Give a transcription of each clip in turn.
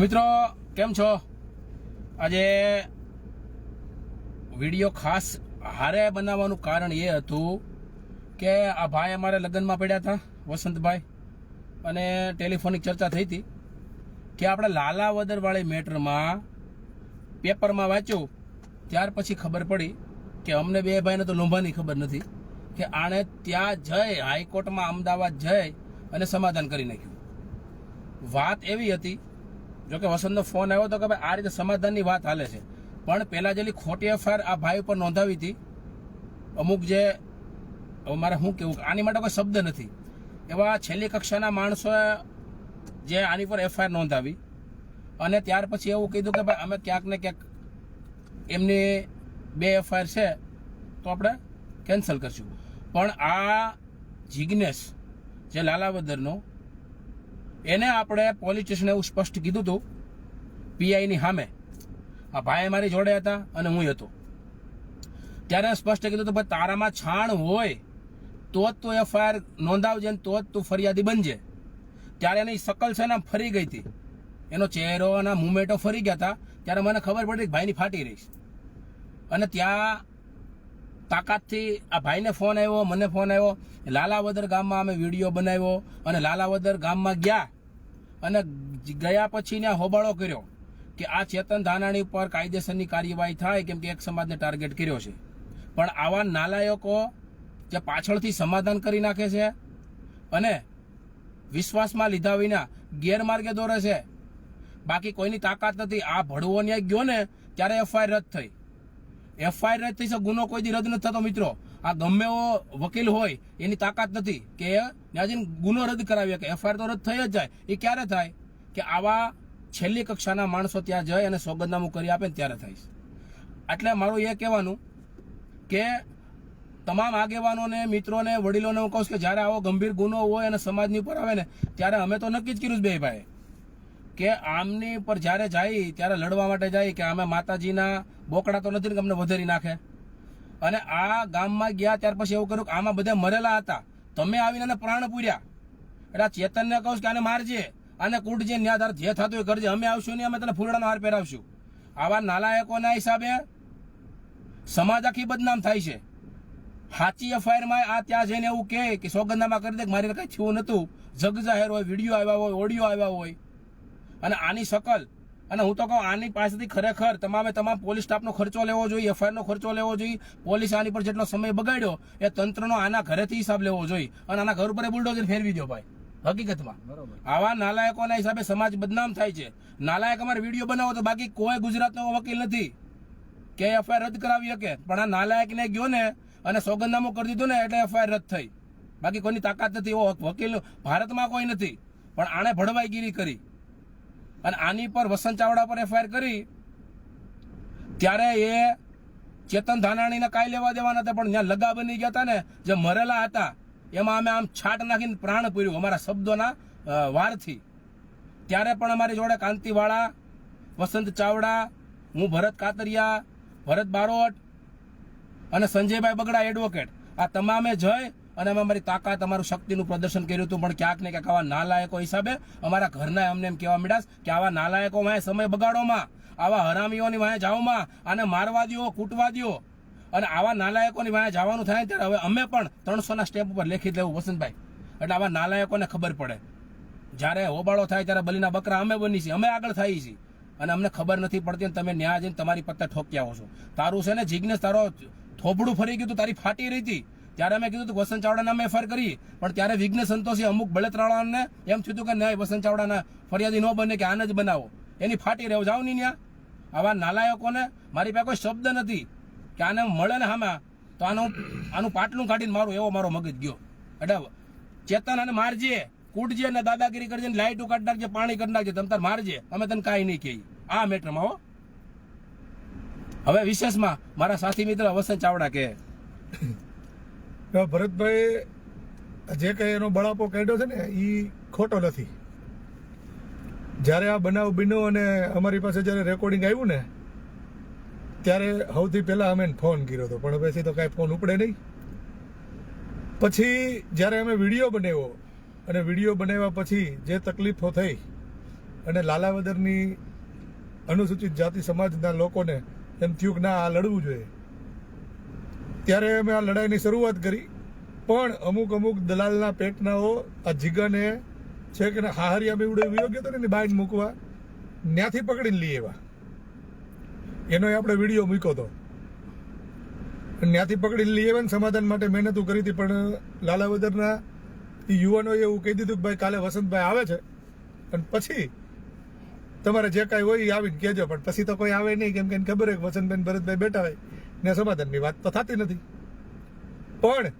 મિત્રો, કેમ છો? આજે વીડિયો ખાસ હારે બનાવવાનું કારણ એ હતું કે આ ભાઈ અમારે લગ્નમાં પડ્યા હતા, વસંતભાઈ. અને ટેલિફોનિક ચર્ચા થઈ હતી કે આપણે લાલાવદરવાળી મેટરમાં પેપરમાં વાંચ્યું, ત્યાર પછી ખબર પડી કે અમને બે ભાઈને તો લોંભાની ખબર નથી, કે આણે ત્યાં જઈ, હાઈકોર્ટમાં અમદાવાદ જઈ અને સમાધાન કરી નાખ્યું. વાત એવી હતી જો કે વસંતનો ફોન આવ્યો તો કે ભાઈ આ રીતે સમાધાનની વાત હાલે છે. પણ પહેલા જેલી ખોટી એફઆઈઆર આ ભાઈ ઉપર નોંધાવી હતી, અમુક જે મારે શું કેવું આની માટે કોઈ શબ્દ નથી. એવા છેલ્લી કક્ષાના માણસોએ જે આની પર એફઆઈઆર નોંધાવી અને ત્યાર પછી એવું કીધું કે ભાઈ અમે ક્યાંક ને ક્યાંક એમની બે એફઆઈઆર છે તો આપણે કેન્સલ કરશું. પણ આ જિગ્નેશ, જે લાલાવદરનો એને આપણે પોલીસ સ્ટેશને એવું સ્પષ્ટ કીધું હતું પીઆઈની સામે. આ ભાઈ મારી જોડે હતા અને હું હતો. ત્યારે સ્પષ્ટ કીધું હતું, ભાઈ, તારામાં છાણ હોય તો જ તું એફઆઈઆર નોંધાવજે ને તો જ તું ફરિયાદી બનજે. ત્યારે એની શકલ છે ને ફરી ગઈ હતી. એનો ચહેરો અને મુમેન્ટો ફરી ગયા હતા. ત્યારે મને ખબર પડી કે ભાઈની ફાટી રહીશ. અને ત્યાં તાકાતથી આ ભાઈને ફોન આવ્યો, મને ફોન આવ્યો. લાલાવદર ગામમાં અમે વીડિયો બનાવ્યો અને લાલાવદર ગામમાં ગયા અને ગયા પછી ત્યાં હોબાળો કર્યો કે આ ચેતન ધાનાણી પર કાયદેસરની કાર્યવાહી થાય કેમ કે એક સમાજને ટાર્ગેટ કર્યો છે. પણ આવા નાલાયકો જે પાછળથી સમાધાન કરી નાખે છે અને વિશ્વાસમાં લીધા વિના ગેરમાર્ગે દોરે છે, બાકી કોઈની તાકાત નથી. આ ભડવો ન્યાય ગયો ને, ત્યારે એફઆઈઆર રદ થઈ. એફઆઈઆર રદ થઈ છે. ગુનો કોઈ દી રદ નથી થતો મિત્રો. આ ગમે એવો વકીલ હોય, એની તાકાત નથી કે ત્યાં ગુનો રદ કરાવી કે એફઆઈઆર તો રદ થઈ જ જાય. એ ક્યારે થાય? કે આવા છેલ્લી કક્ષાના માણસો ત્યાં જાય અને સોગંદનામું કરી આપે ને ત્યારે થાય એટલે મારું એ કહેવાનું કે તમામ આગેવાનોને, મિત્રોને, વડીલોને હું કહું છું કે જ્યારે આવો ગંભીર ગુનો હોય અને સમાજની ઉપર આવે ને, ત્યારે અમે તો નક્કી જ કર્યું છે બે ભાઈ કે આમની પર જ્યારે જાય, ત્યારે લડવા માટે જાય કે અમે માતાજીના બોકડા તો નથી ને અમને વધારી નાખે? અને આ ગામમાં ગયા ત્યાર પછી એવું કર્યું કે આમાં બધા મરેલા હતા. તમે આવીને એને પ્રાણ પૂર્યા. એટલે ચેતનને કહું કે આને મારજે. આને કૂટજે ન્યાધાર જે થતું હોય કરજે. અમે આવશું નહીં, અમે તને ફૂલડાનો હાર પહેરાવશું. આવા નાલાયકોના હિસાબે સમાજ આખી બદનામ થાય છે. સાચી એફઆઈઆરમાં આ ત્યાં જઈને એવું કહે કે સોગંદામાં કરી દે મારી કઈ થયું નતું જગ જાહેર હોય, વીડિયો આવ્યા હોય, ઓડિયો આવ્યા હોય. અને આની શકલ. અને હું તો કહું આની પાસેથી ખરેખર તમામે તમામ પોલીસ સ્ટાફનો ખર્ચો લેવો જોઈએ એફઆઈઆરનો ખર્ચો લેવો જોઈએ. પોલીસ આની પર જેટલો સમય બગાડ્યો એ તંત્રનો આના ઘરેથી હિસાબ લેવો જોઈએ. અને આના ઘર ઉપર બુલડોઝર ફેરવી દો ભાઈ. હકીકતમાં. આવા નાલાયકોના હિસાબે સમાજ બદનામ થાય છે. નાલાયક અમારે વીડિયો બનાવો તો બાકી કોઈ ગુજરાતનો વકીલ નથી. કે એફઆઈઆર રદ કરાવી શકે. પણ આ નાલાયકને ગયો ને અને સોગંદનામું કરી દીધું ને એટલે એફઆઈઆર રદ થઈ. બાકી કોઈની તાકાત નથી. એવો વકીલ ભારતમાં કોઈ નથી. પણ આણે ભડવાઈગીરી કરી. અને આની પર વસંત ચાવડા પર એફઆઈઆર કરી, ત્યારે એ ચેતન ધાનાણીને કાંઈ લેવા દેવાના હતા પણ ત્યાં લગા બની ગયા હતા ને, જે મરેલા હતા, એમાં અમે આમ છાટ નાખીને પ્રાણ પૂર્યું, અમારા શબ્દોના વારથી. ત્યારે પણ અમારી જોડે કાંતિવાળા, વસંત ચાવડા, હું ભરત કાતરિયા, ભરત બારોટ અને સંજયભાઈ બગડા એડવોકેટ આ તમામે જઈ અને અમે અમારી તાકાત, અમારું શક્તિનું પ્રદર્શન કર્યું હતું. પણ ક્યાંક ને ક્યાંક આવા નાલાયકો હિસાબે અમારા ઘરના અમને એમ કહેવા માંડ્યા કે આવા નાલાયકો વાંહે સમય બગાડોમાં, આવા હરામીઓની વાંહે જાઓમાં અને મારવા દ્યો કૂટવા દ્યો અને આવા નાલાયકોની વાંહે જવાનું થાય ત્યારે હવે અમે પણ ત્રણસોના સ્ટેપ ઉપર લેખી લેવું, વસંતભાઈ. એટલે આવા નાલાયકોને ખબર પડે. જ્યારે હોબાળો થાય ત્યારે બલીના બકરા અમે બની છીએ, અમે આગળ થઈએ છીએ. અને અમને ખબર નથી પડતી અને તમે ન્યા જઈને તમારી પત્તા ઠોકી આવો છો. તારું છે ને જિજ્ઞેસ, તારો થોબડું ફરી ગયું તું તારી ફાટી રહી હતી. ત્યારે અમે કીધું વસંત ચાવડાને અમે એફઆઈઆર કરી. પણ ત્યારે વિઘ્ન સંતોષી અમુક બળતરાળાને એમ થયું કે નહીં, વસંત ચાવડાના ફરિયાદી ન બને કે આને જ બનાવો. એની ફાટી રહેવું જાઓ નહીં આવા નાલાયકોને મારી પાસે કોઈ શબ્દ નથી કે આને મળે ને હામાં તો આનું આનું પાટલું કાઢીને મારું, એવો મારો મગજ ગયો. એટલે ચેતન અને મારજે, કૂટજે અને દાદાગીરી કરજે ને લાઈટું કાઢી નાખજે, પાણી કરી નાખજે, તમ તાર મારજે. અમે તને કાંઈ નહીં કહીએ. આ મેટરમાં હો. હવે વિશેષમાં મારા સાથી મિત્ર વસંત ચાવડા કે ભરતભાઈ જે કંઈ એનો બળાપો કાઢ્યો છે ને એ ખોટો નથી. જ્યારે આ બનાવ બન્યો અને અમારી પાસે જ્યારે રેકોર્ડિંગ આવ્યું ને, ત્યારે સૌથી પહેલાં અમે ફોન કર્યો હતો. પણ પછી તો કાંઈ ફોન ઉપડે નહીં. પછી જ્યારે અમે વીડિયો બનાવ્યો, અને વીડિયો બનાવ્યા પછી જે તકલીફો થઈ, અને લાલાવદરની અનુસૂચિત જાતિ સમાજના લોકોને એમ થયું કે ના, આ લડવું જોઈએ. ત્યારે અમે આ લડાઈની શરૂઆત કરી. પણ અમુક અમુક દલાલના પેટનાઓ આ જીગને છે કે હાહરિયા બેવડો વિયોગ્ય હતો ને એની બાઈન મૂકવા ત્યાંથી પકડીને લઈ આવ્યા. એનો આપણે વીડિયો મૂક્યો હતો ત્યાંથી પકડીને લઈ આવ્યા સમાધાન માટે મહેનતું કરી હતી, પણ લાલાવદરના યુવાનોએ એવું કહી દીધું કે ભાઈ, કાલે વસંતભાઈ આવે છે. અને પછી તમારે જે કાંઈ હોય એ આવીને કહેજો, પણ પછી તો કોઈ આવે નહીં, કેમ કે ખબર હોય કે વસંતભાઈ ભરતભાઈ બેઠા હોય. ને સમાધાનની વાત તો થતી નથી. પણ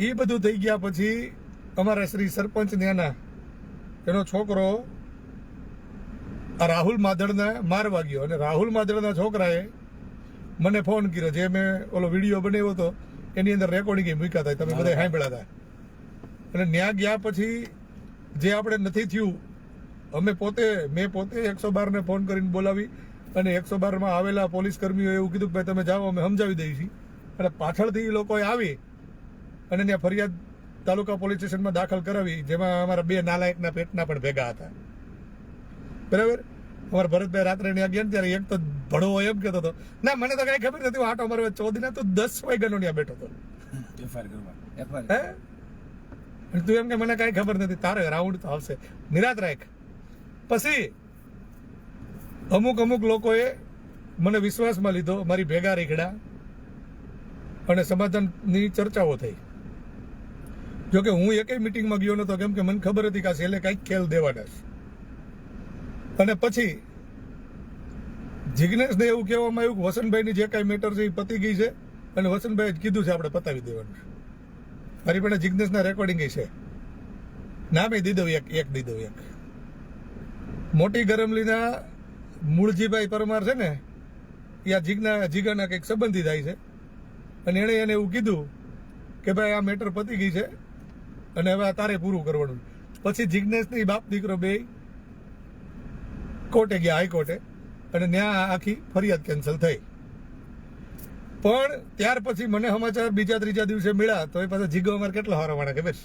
એ બધું થઈ ગયા પછી અમારા શ્રી સરપંચ નેના એનો છોકરો આ રાહુલ માદળને મારવા ગયો. અને રાહુલ માધડના છોકરાએ મને ફોન કર્યો. જે મેં ઓલો વીડિયો બનાવ્યો હતો, એની અંદર રેકોર્ડિંગ મૂક્યા હતા. તમે બધા સાંભળ્યા હતા. અને ન્યા ગયા પછી જે આપણે નથી થયું, અમે પોતે, મેં પોતે એકસો બારને ફોન કરીને બોલાવી. અને એકસો બારમાં આવેલા પોલીસ કર્મીઓ એવું કીધું કે ભાઈ તમે જાઓ અમે સમજાવી દઈએ છીએ અને પાછળથી એ લોકોએ આવી અને ત્યાં ફરિયાદ તાલુકા પોલીસ સ્ટેશનમાં દાખલ કરાવી જેમાં અમારા બે નાલાયકના પેટના પણ ભેગા હતા. બરાબર? અમારા ભરતભાઈ રાત્રે ત્યાં ગયા ને ત્યારે એક તો ભણવો એમ કહેતો હતો ના મને તો કઈ ખબર નથી આટો મારવા ચોદીના તો દસ વાગ્યાનો ત્યાં બેઠો હતો. હે? તું એમ કે મને કઈ ખબર નથી તારે રાઉન્ડ તો આવશે. નિરાત રાખ. પછી અમુક અમુક લોકોએ મને વિશ્વાસમાં લીધો, મારી ભેગા રેખડા અને સમાધાનની ચર્ચાઓ થઈ. જોકે હું એકેય મિટિંગમાં ગયો નતો કેમ કે મને ખબર હતી કે આ છેલ્લે કંઈક ખેલ દેવાના છે. અને પછી જિજ્ઞેશને એવું કહેવામાં આવ્યું કે વસંતભાઈની જે કાંઈ મેટર છે એ પતી ગઈ છે અને વસંતભાઈએ કીધું છે, આપણે પતાવી દેવાનું છે. મારી પાસે જિજ્ઞેશના રેકોર્ડિંગ છે. નામે મેં દઉં એક એક દી એક. મોટી ગરમલીના મૂળજીભાઈ પરમાર છે ને, એ આ જીગના, જીગાના કંઈક સંબંધી થાય છે. અને એણે એને એવું કીધું કે ભાઈ આ મેટર પતી ગઈ છે અને હવે આ તારે પૂરું કરવાનું પછી જિજ્ઞેશની બાપ દીકરો બે કોર્ટે ગયા હાઈકોર્ટે અને ત્યાં આખી ફરિયાદ કેન્સલ થઈ. પણ ત્યાર પછી મને સમાચાર બીજા ત્રીજા દિવસે મળ્યા, તો એ પાછા જીગો અમારે કેટલા હારા વાળા ખબર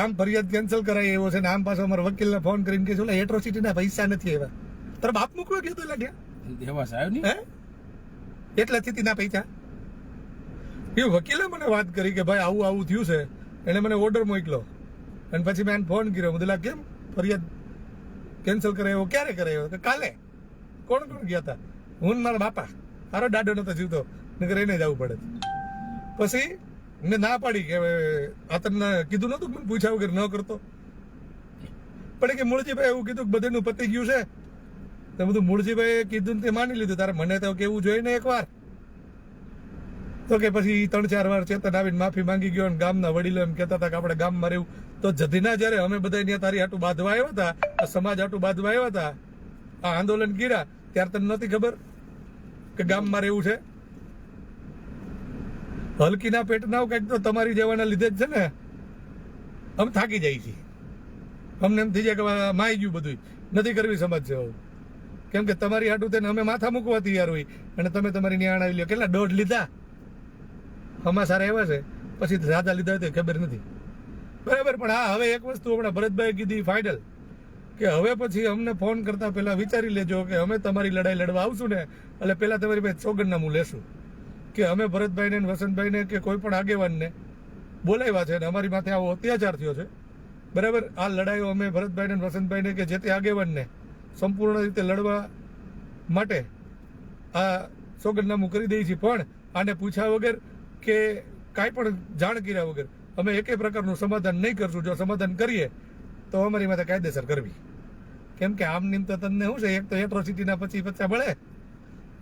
આમ ફરિયાદ કેન્સલ કરાય એવો છે ને, આમ પાછો અમારા વકીલને ફોન કરીને કે છે એટ્રોસિટીના પૈસા નથી આવ્યા. તારા બાપ મૂકવા ગયો તો લાગ્યા? દેવા સાહેબની એટલા સ્થિતિના પૈસા? એ વકીલે મને વાત કરી કે ભાઈ આવું આવું થયું છે એણે મને ઓર્ડર મોકલો અને પછી મેં ફોન કર્યો. મુદલા કેમ ફરિયાદ કેન્સલ કરાયો? ક્યારે કરાયો? કે કાલે. કોણ કોણ ગયા હતા હું મારા બાપા. તારો દાડો નતો જીવતો. નકર એને જવું પડે. પછી મેં ના પાડી કે આ તમને કીધું નતું કે મને પૂછ્યા વગર ન કરતો. પણ કે મૂળજીભાઈ એવું કીધું કે બધેનું પતી ગયું છે. તો બધું મૂળજીભાઈએ કીધું તે માની લીધું. તારે મને તો કેવું જોઈએ ને એકવાર? તો કે પછી ત્રણ ચાર વાર ચેતન આવીને માફી માંગી ગયો અને ગામના વડીલો એમ કહેતા હતા કે આપણે ગામમાં રહેવું. તો જધીના જ્યારે અમે બધા ત્યાં તારી આટું બાંધવા આવ્યા હતા આ સમાજ આટું બાંધવા આવ્યા હતા, આ આંદોલન કર્યા, ત્યારે તને નહોતી ખબર કે ગામમાં રહેવું છે? હલકીના પેટના કંઈક તો તમારી જેવાના લીધે જ છે ને. અમે થાકી જાય છીએ. અમને એમ થઈ જાય કે માઈ ગયું બધું નથી કરવી સમાજ છે કેમ કે તમારી હાટું તેને અમે માથા મૂકવા તૈયાર હોય. અને તમે તમારી નિયાણ આવી લ્યો. કેટલા? દોઢ લીધા. હમા સારા એવા છે. પછી રાધા લીધા હોય ખબર નથી. બરાબર, પણ હા, હવે એક વસ્તુ હમણાં ભરતભાઈ કીધી ફાઇનલ કે હવે પછી અમને ફોન કરતા પહેલા વિચારી લેજો કે અમે તમારી લડાઈ લડવા આવશું ને, એટલે પહેલા તમારી પાસે ચોગડનામું લેશું. કે અમે ભરતભાઈને વસંતભાઈને કે કોઈ પણ આગેવાનને બોલાવ્યા છે અને અમારી માથે આવો અત્યાચાર થયો છે. બરાબર? આ લડાઈઓ અમે ભરતભાઈને વસંતભાઈને કે જે તે આગેવાનને સંપૂર્ણ રીતે લડવા માટે આ સોગંદનામું કરી દઈએ છીએ. પણ આને પૂછ્યા વગર કે કાંઈ પણ જાણ કર્યા વગર અમે એકે પ્રકારનું સમાધાન નહીં કરશું. જો સમાધાન કરીએ, તો અમારી માથે કાયદેસર કરવી. કેમ કે આમ નિમ તો તમને શું છે? એક તો એટ્રોસિટીના પચી પચાસ મળે.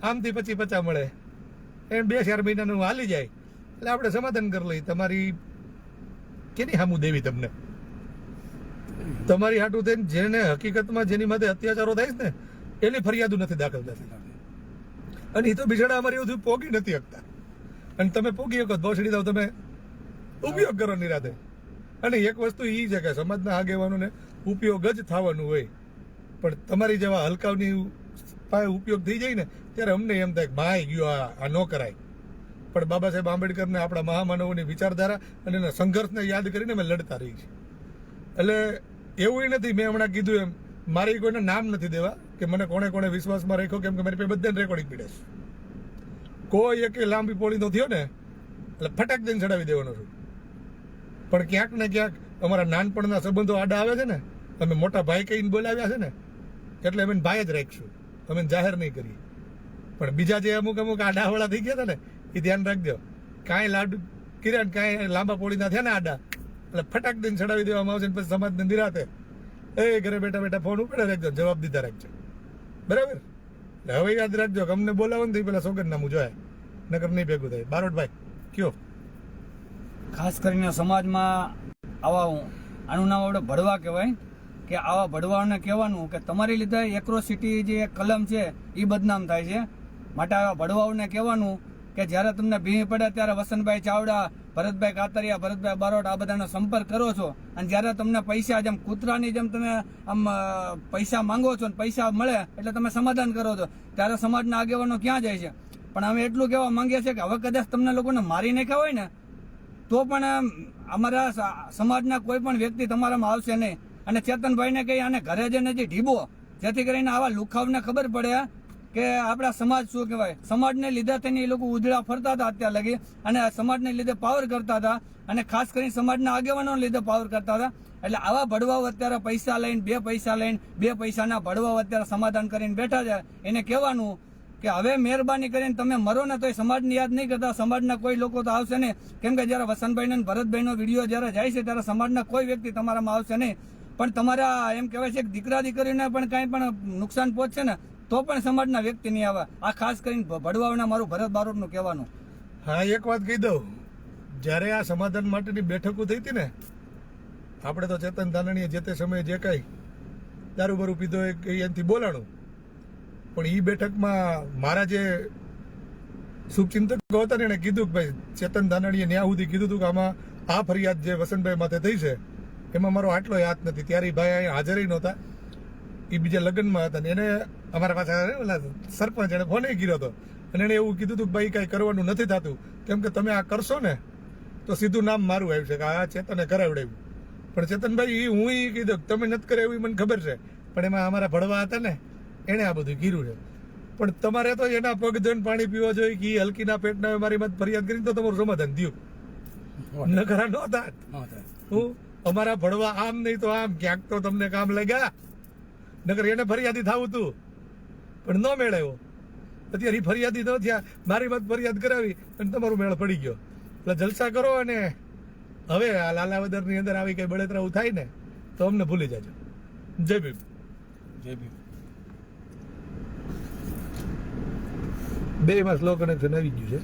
આમથી પચી પચા મળે. એમ બે ચાર મહિનાનું હાલી જાય. એટલે આપણે સમાધાન કરી લઈએ. તમારી કેની હામું દેવી તમને? તમારી હાટું થઈને જેને હકીકતમાં જેની માથે અત્યાચારો થાય છે ને, એની ફરિયાદો નથી દાખલ થતી. અને એ તો બિચારા અમારી એવું પોગી નથી શકતા. અને તમે પોગી શકો ભોસડી દો તમે ઉપયોગ કરો નિરાતે અને એક વસ્તુ એ છે કે સમાજના આગેવાનોને ઉપયોગ જ થવાનું હોય. પણ તમારી જેવા હલકાવની પાસે ઉપયોગ થઈ જાય ને, ત્યારે અમને એમ થાય ભાઈ ગયો, આ આ ન કરાય. પણ બાબા સાહેબ આંબેડકરને આપણા મહામાનવોની વિચારધારા અને એના સંઘર્ષને યાદ કરીને અમે લડતા રહી છીએ. એટલે એવું નથી, મેં હમણાં કીધું એમ, મારે કોઈને નામ નથી દેવા કે મને કોણે કોણે વિશ્વાસમાં રાખ્યો કેમ કે મારી પાસે બધાને રેકોર્ડિંગ પીડે છે. કોઈ એક લાંબી પોળી નો થયો ને, એટલે ફટાક દઈને ચડાવી દેવાનો છું. પણ ક્યાંક ને ક્યાંક અમારા નાનપણના સંબંધો આડા આવે છે ને, અમે મોટા ભાઈ કહીને બોલાવ્યા છે ને, એટલે અમે ભાઈ જ રાખીશું. અમે જાહેર નહીં કરીએ. પણ બીજા જે અમુક અમુક આડાવાળા થઈ ગયા હતા ને, એ ધ્યાન રાખજો. કાંઈ લાડુ કિરણ કાંઈ લાંબા પોળીના થયા ને આડા એટલે ફટાક દઈને ચડાવી દેવામાં આવશે પછી સમાજને નિરાતે. એ ઘરે બેઠા બેઠા ફોન ઉપડે, રાખજો, જવાબ દીધા, રાખજો. બરાબર? હવે યાદ રાખજો અમને બોલાવો ને પેલા સોગંદનામું જોયા. નગર નહીં ભેગું થાય. બારોટભાઈ, કયો? ખાસ કરીને સમાજમાં આવા આનું નામ આપણે ભડવા કહેવાય, કે આવા ભડવાઓને કહેવાનું કે તમારી લીધે એક્રોસિટી જે કલમ છે એ બદનામ થાય છે. માટે આવા ભડવાઓને કહેવાનું કે જ્યારે તમને ભીં પડે ત્યારે વસંતભાઈ ચાવડા ભરતભાઈ કાતરિયા ભરતભાઈ બારોટ આ બધાનો સંપર્ક કરો છો. અને જ્યારે તમને પૈસા જેમ કૂતરાની જેમ તમે આમ પૈસા માંગો છો ને પૈસા મળે એટલે તમે સમાધાન કરો છો. ત્યારે સમાજના આગેવાનો ક્યાં જાય છે? પણ અમે એટલું કહેવા માંગીએ છીએ કે હવે કદાચ તમને લોકોને મારી નાખ્યા હોય ને તો પણ અમ, અમારા સમાજના કોઈ પણ વ્યક્તિ તમારામાં આવશે નહીં. અને ચેતનભાઈને કહી આને ઘરે જઈને જે ઢીબો? જેથી કરીને આવા લુખાવને ખબર પડે કે આપણા સમાજ શું કહેવાય? સમાજને લીધે થઈને એ લોકો ઉધડા ફરતા હતા અત્યાર લગી. અને સમાજને લીધે પાવર કરતા હતા. અને ખાસ કરીને સમાજના આગેવાનો લીધે પાવર કરતા હતા. એટલે આવા ભડવાઓ અત્યારે પૈસા લઈને, બે પૈસા લઈને, બે પૈસાના ભડવાઓ અત્યારે સમાધાન કરીને બેઠા છે. એને કહેવાનું કે હવે મહેરબાની કરીને તમે મરો ને તોય સમાજની યાદ નહીં કરતા. સમાજના કોઈ લોકો તો આવશે નહીં. કેમ કે જ્યારે વસંતભાઈ ને ભરતભાઈનો વીડિયો જ્યારે જાય છે ત્યારે સમાજના કોઈ વ્યક્તિ તમારામાં આવશે નહીં. પણ તમારા એમ કહેવાય છે કે દીકરા દીકરીને પણ કાંઈ પણ નુકસાન પહોંચશે ને તો પણ સમાજના વ્યક્તિ નહીં આવે, આ ખાસ કરીને ભડવાઓને મારું ભરત બારોટનું કહેવાનું. હા, એક વાત કહી દઉં. જ્યારે આ સમાધાન માટેની બેઠકો થઈ હતી ને, આપણે તો ચેતન ધાનાણીએ જે તે સમયે જે કાંઈ દારૂ બારૂ પીધો એ એનાથી બોલાણું. પણ એ બેઠકમાં મારા જે શુભચિંતકો હતા ને એણે કીધું કે ભાઈ, ચેતન ધાનાણીએ ન્યા સુધી કીધું હતું કે આમાં આ ફરિયાદ જે વસંતભાઈ માથે થઈ છે, એમાં મારો આટલો યાદ નથી. ત્યારે ભાઈ અહીંયા હાજર નહોતા. એ બીજા લગ્નમાં હતા ને એને અમારા પાસે ઓલા સરપંચ એને ફોને કર્યો હતો. અને એને એવું કીધું હતું કે ભાઈ કાંઈ કરવાનું નથી થતું. કેમ કે તમે આ કરશો ને તો સીધું નામ મારું આવ્યું છે કે આ ચેતને કરાવડાવ્યું. પણ ચેતનભાઈ એ હું એ કીધું તમે નથી કરે એવી મને ખબર છે. પણ એમાં અમારા ભડવા હતા ને એણે આ બધું કીધું છે. પણ તમારે તો એના પગ ધન પાણી પીવા જોઈએ કે હલકીના પેટના મારી મત ફરિયાદ કરીને તો તમારું સમાધાન થયું. નકરા નહોતા. હું અમારા ભડવા આમ નહીં તો આમ ક્યાંક તો તમને કામ લાગ્યા. નકર એને ફરિયાદી થવું હતું પણ ન મેળવ્યો અત્યારે એ ફરિયાદી ન થયા. મારી વાત ફરિયાદ કરાવી અને તમારું મેળ પડી ગયો. એટલે જલસા કરો અને હવે આ લાલાવદરની અંદર આવી કઈ બળતરાવું થાય ને તો અમને ભૂલી જાજો. જય ભીમ. જય ભીમ. બે માં સ્લો કનેક્શન આવી ગયું છે.